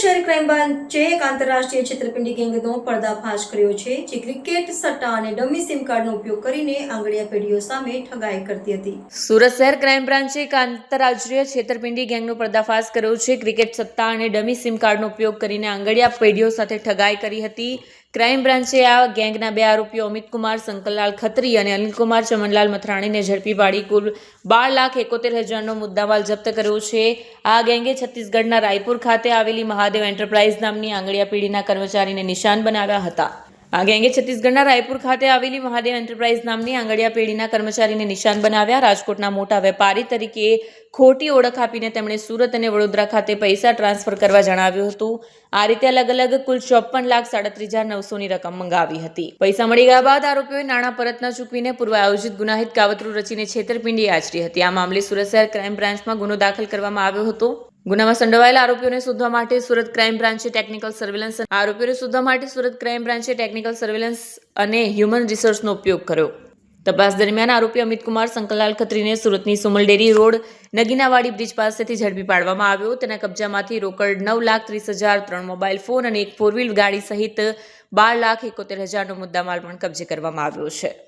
શહેર ક્રાઇમ બ્રાન્ચે એક આંતરરાષ્ટ્રીય છેતરપિંડી ગેંગનો પર્દાફાશ કર્યો છે, જે ક્રિકેટ, સટ્ટા અને ડમી સિમ કાર્ડનો ઉપયોગ કરીને આંગળીયા પેઢીઓ સામે ઠગાઈ કરતી હતી. સુરત શહેર ક્રાઇમ બ્રાન્ચે એક આંતરરાષ્ટ્રીય છેતરપિંડી ગેંગનો પર્દાફાશ કર્યો છે. ક્રિકેટ સત્તા અને ડમી સિમ કાર્ડનો ઉપયોગ કરીને આંગળીયા પેઢીઓ સાથે ઠગાઈ કરી હતી. ક્રાઇમ બ્રાન્ચે આ ગેંગના બે આરોપીઓ અમિત કુમાર શંકરલાલ ખત્રી અને અનિલકુમાર ચમનલાલ મથરાણીને ઝડપી પાડી. કુલ બાર લાખ એકોતેર હજારનો મુદ્દામાલ જપ્ત કર્યો છે. આ ગેંગે છત્તીસગઢના રાયપુર ખાતે આવેલી મહાદેવ એન્ટરપ્રાઇઝ નામની આંગળીયા પેઢીના કર્મચારીને નિશાન બનાવ્યા હતા. આ ગેંગે છત્તીસગઢના રાયપુર ખાતે આવેલી મહાદેવ એન્ટરપ્રાઇઝ નામની આંગડિયા પેઢીના કર્મચારીને નિશાન બનાવ્યા. રાજકોટના મોટા વેપારી તરીકે ખોટી ઓળખ આપીને તેમણે સુરત અને વડોદરા ખાતે પૈસા ટ્રાન્સફર કરવા જણાવ્યું હતું. આ રીતે અલગ અલગ કુલ ચોપન લાખ સાડત્રીસ હજાર નવસોની રકમ મંગાવી હતી. પૈસા મળી ગયા બાદ આરોપીઓએ નાણાં પરત ન ચૂકવીને પૂર્વ આયોજિત ગુનાહિત કાવતરું રચીને છેતરપિંડી આચરી હતી. આ મામલે સુરત શહેર ક્રાઇમ બ્રાન્ચમાં ગુનો દાખલ કરવામાં આવ્યો હતો. ગુનામાં સંડોવાયેલા આરોપીઓને શોધવા માટે સુરત ક્રાઇમ બ્રાન્ચે ટેકનિકલ સર્વેલન્સ આરોપીઓને શોધવા માટે સુરત ક્રાઇમ બ્રાન્ચે ટેકનિકલ સર્વેલન્સ અને હ્યુમન રિસોર્સનો ઉપયોગ કર્યો. તપાસ દરમિયાન આરોપી અમિતકુમાર સંકલાલ ખત્રીને સુરતની Sumul dairy road Naginawadi bridge પાસેથી ઝડપી પાડવામાં આવ્યો. તેના કબજામાંથી રોકડ નવ લાખ ત્રીસ હજાર, ત્રણ મોબાઈલ ફોન અને એક ફોર વ્હીલ ગાડી સહિત બાર લાખ એકોતેર હજારનો મુદ્દામાલ પણ કબજે કરવામાં આવ્યો છે.